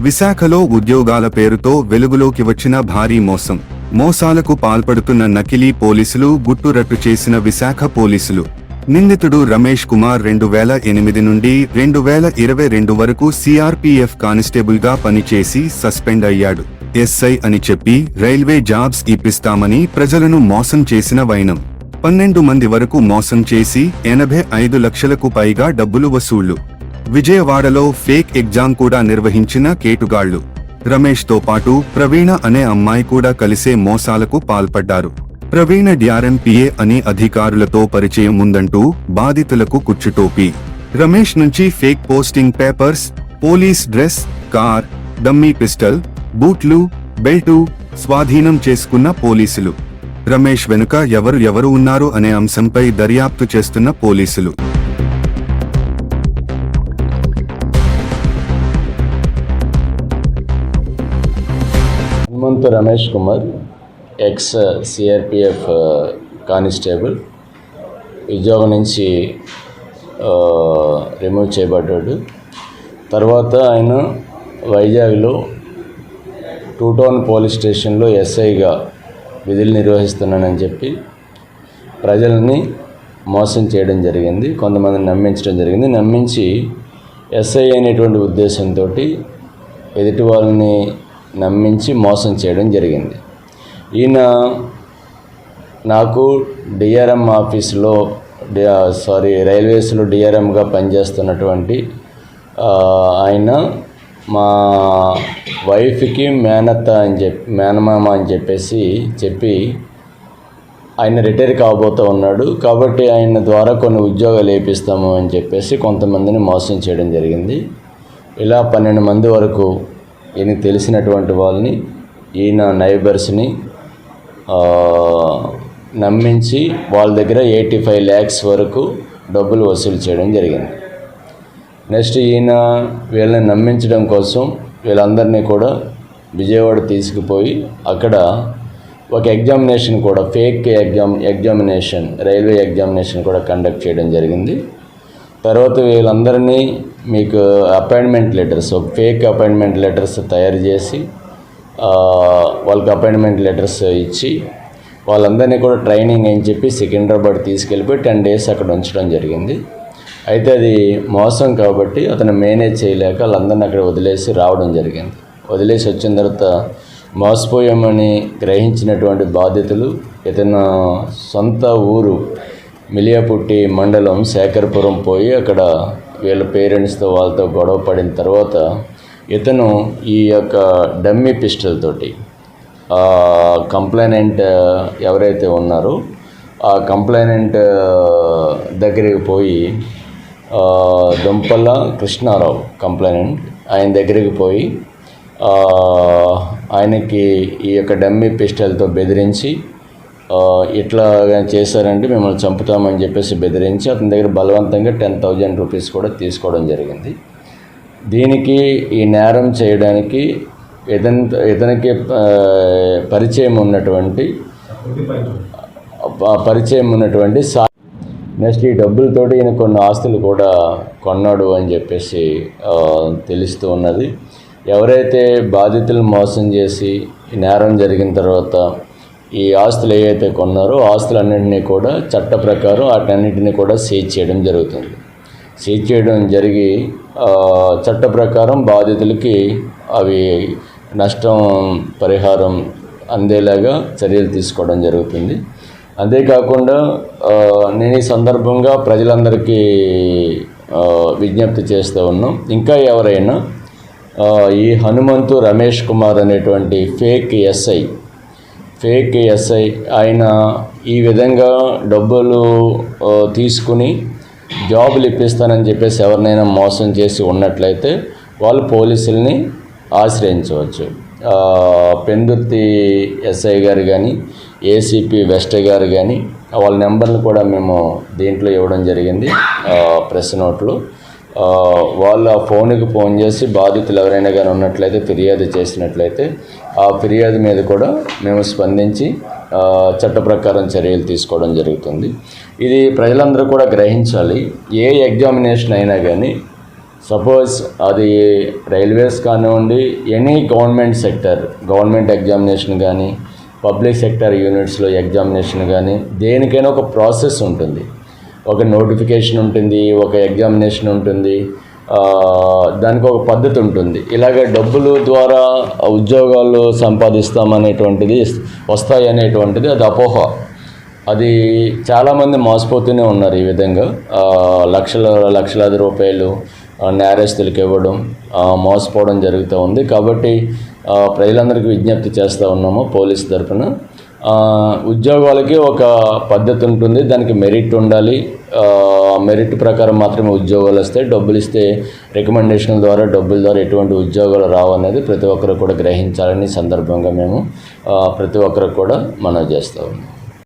విశాఖలో ఉద్యోగాల పేరుతో వెలుగులోకి వచ్చిన భారీ మోసం. మోసాలకు పాల్పడుతున్న నకిలీ పోలీసులు గుట్టురట్టు చేసిన విశాఖ పోలీసులు. నిందితుడు రమేష్ కుమార్ రెండు వేల ఎనిమిది నుండి రెండు వేల ఇరవై రెండు వరకు సిఆర్పిఎఫ్ కానిస్టేబుల్గా పనిచేసి సస్పెండ్ అయ్యాడు. ఎస్ఐ అని చెప్పి రైల్వే జాబ్స్ ఇప్పిస్తామని ప్రజలను మోసం చేసిన వైనం. పన్నెండు మంది వరకు మోసం చేసి ఎనభై ఐదు లక్షలకు పైగా డబ్బులు వసూళ్ళు. విజయవాడలో ఫేక్ ఎగ్జామ్ కూడా నిర్వహించిన కేటుగాళ్ళు రమేష్తో పాటు ప్రవీణ అనే అమ్మాయి కూడా కలిసే మోసాలకు పాల్పడ్డారు. ప్రవీణ డిఆర్ఎంపీఏ అని అధికారులతో పరిచయం ఉందంటూ బాధితులకు కుచ్చుటోపి. రమేష్ నుంచి fake posting papers police dress car dummy pistol బూట్లు బెల్టు స్వాధీనం చేసుకున్న పోలీసులు. రమేష్ వెనుక ఎవరు ఎవరు ఉన్నారు అనే అంశంపై దర్యాప్తు చేస్తున్న పోలీసులు. Hanumanthu Ramesh Kumar ex CRPF uh, constable. ఉద్యోగం నుంచి uh, రిమూవ్ చేయబడ్డాడు. తర్వాత ఆయన వైజాగ్లో టూ టౌన్ పోలీస్ స్టేషన్లో ఎస్ఐగా విధులు నిర్వహిస్తున్నానని చెప్పి ప్రజల్ని మోసం చేయడం జరిగింది కొంతమందిని నమ్మించడం జరిగింది. నమ్మించి ఎస్ఐ అనేటువంటి ఉద్దేశంతో ఎదుటి వాళ్ళని నమ్మించి మోసం చేయడం జరిగింది. ఈయన నాకు డిఆర్ఎం ఆఫీస్లో సారీ రైల్వేస్లో డిఆర్ఎంగా పనిచేస్తున్నటువంటి ఆయన మా వైఫ్కి మేనత్త అని చెప్పి మేనమామ అని చెప్పేసి చెప్పి ఆయన రిటైర్ కాబోతూ ఉన్నాడు. కాబట్టి ఆయన ద్వారా కొన్ని ఉద్యోగాలు వేపిస్తాము అని చెప్పేసి కొంతమందిని మోసం చేయడం జరిగింది. ఇలా పన్నెండు మంది వరకు ఈయన తెలిసినటువంటి వాళ్ళని ఈయన నైబర్స్ని నమ్మించి వాళ్ళ దగ్గర ఎయిటీ ఫైవ్ ల్యాక్స్ వరకు డబ్బులు వసూలు చేయడం జరిగింది. నెక్స్ట్ ఈయన వీళ్ళని నమ్మించడం కోసం వీళ్ళందరినీ కూడా విజయవాడ తీసుకుపోయి అక్కడ ఒక ఎగ్జామినేషన్ కూడా fake exam examination railway examination కూడా కండక్ట్ చేయడం జరిగింది. తర్వాత వీళ్ళందరినీ మీకు అపాయింట్మెంట్ లెటర్స్ ఒక ఫేక్ అపాయింట్మెంట్ లెటర్స్ తయారు చేసి వాళ్ళకి అపాయింట్మెంట్ లెటర్స్ ఇచ్చి వాళ్ళందరినీ కూడా ట్రైనింగ్ అని చెప్పి సికింద్రాబాద్ తీసుకెళ్ళిపోయి టెన్ డేస్ అక్కడ ఉంచడం జరిగింది. అయితే అది మోసం కాబట్టి అతను మేనేజ్ చేయలేక వాళ్ళందరినీ అక్కడ వదిలేసి రావడం జరిగింది. వదిలేసి వచ్చిన తర్వాత మోసపోయామని గ్రహించినటువంటి బాధితులు ఇతను సొంత ఊరు మిలియాపుట్టి మండలం శేఖర్పురం పోయి అక్కడ వీళ్ళ పేరెంట్స్తో వాళ్ళతో గొడవ పడిన తర్వాత ఇతను ఈ యొక్క డమ్మీ పిస్టల్ తోటి కంప్లైనెంట్ ఎవరైతే ఉన్నారో ఆ కంప్లైనెంట్ దగ్గరికి పోయి దొంపల్ల దుంపల కృష్ణారావు కంప్లైనెంట్ ఆయన దగ్గరికి పోయి ఆయనకి ఈ యొక్క డమ్మీ పిస్టల్తో బెదిరించి ఇట్లా చేశారంటే మిమ్మల్ని చంపుతామని చెప్పేసి బెదిరించి అతని దగ్గర బలవంతంగా టెన్ థౌజండ్ రూపీస్ కూడా తీసుకోవడం జరిగింది. దీనికి ఈ నేరం చేయడానికి ఇతని ఇతనికి పరిచయం ఉన్నటువంటి పరిచయం ఉన్నటువంటి సా నెక్స్ట్ ఈ డబ్బులతోటి ఈయన కొన్ని ఆస్తులు కూడా కొన్నాడు అని చెప్పేసి తెలుస్తూ ఉన్నది. ఎవరైతే బాధితులు మోసం చేసి నేరం జరిగిన తర్వాత ఈ ఆస్తులు ఏవైతే కొన్నారో ఆస్తులన్నింటినీ కూడా చట్ట ప్రకారం వాటన్నింటినీ కూడా సీజ్ చేయడం జరుగుతుంది. సీజ్ చేయడం జరిగి చట్ట ప్రకారం బాధితులకి అవి నష్టం పరిహారం అందేలాగా చర్యలు తీసుకోవడం జరుగుతుంది. అంతేకాకుండా నేను ఈ సందర్భంగా ప్రజలందరికీ విజ్ఞప్తి చేస్తూ ఉన్నాం. ఇంకా ఎవరైనా ఈ హనుమంతు రమేష్ కుమార్ అనేటువంటి ఫేక్ ఎస్ఐ ఫేక్ ఎస్ఐ ఆయన ఈ విధంగా డబ్బులు తీసుకుని జాబులు ఇప్పిస్తానని చెప్పేసి ఎవరినైనా మోసం చేసి ఉన్నట్లయితే వాళ్ళు పోలీసుల్ని ఆశ్రయించవచ్చు. పెందుర్తి ఎస్ఐ గారు కానీ ఏసీపీ వెస్ట్ గారు కానీ వాళ్ళ నెంబర్లు కూడా మేము దీంట్లో ఇవ్వడం జరిగింది. ప్రెస్ నోట్లో. ఆ, వాళ్ళ ఫోన్కి ఫోన్ చేసి బాధితులు ఎవరైనా కానీ ఉన్నట్లయితే ఫిర్యాదు చేసినట్లయితే ఆ ఫిర్యాదు మీద కూడా మేము స్పందించి చట్ట ప్రకారం చర్యలు తీసుకోవడం జరుగుతుంది. ఇది ప్రజలందరూ కూడా గ్రహించాలి. ఏ ఎగ్జామినేషన్ అయినా కానీ సపోజ్ అది రైల్వేస్ కానివ్వండి any government sector government examination కానీ పబ్లిక్ సెక్టర్ యూనిట్స్లో ఎగ్జామినేషన్ కానీ దేనికైనా ఒక ప్రాసెస్ ఉంటుంది. ఒక నోటిఫికేషన్ ఉంటుంది ఒక ఎగ్జామినేషన్ ఉంటుంది దానికి ఒక పద్ధతి ఉంటుంది. ఇలాగ డబ్బులు ద్వారా ఉద్యోగాలు సంపాదిస్తామనేటువంటిది వస్తాయి అనేటువంటిది అది అపోహ. అది చాలామంది మోసపోతూనే ఉన్నారు ఈ విధంగా. లక్షల లక్షలాది రూపాయలు నేరస్తులకు ఇవ్వడం మోసపోవడం జరుగుతూ ఉంది. కాబట్టి ప్రజలందరికీ విజ్ఞప్తి చేస్తూ ఉన్నాము పోలీస్ తరఫున ఉద్యోగాలకి ఒక పద్ధతి ఉంటుంది. దానికి మెరిట్ ఉండాలి. ఆ, మెరిట్ ప్రకారం మాత్రమే ఉద్యోగాలు వస్తాయి. డబ్బులు ఇస్తే రికమెండేషన్ ద్వారా డబ్బుల ద్వారా ఎటువంటి ఉద్యోగాలు రావు అనేది ప్రతి ఒక్కరు కూడా గ్రహించాలని సందర్భంగా మేము ప్రతి ఒక్కరు కూడా మనం చేస్తూ ఉన్నాం.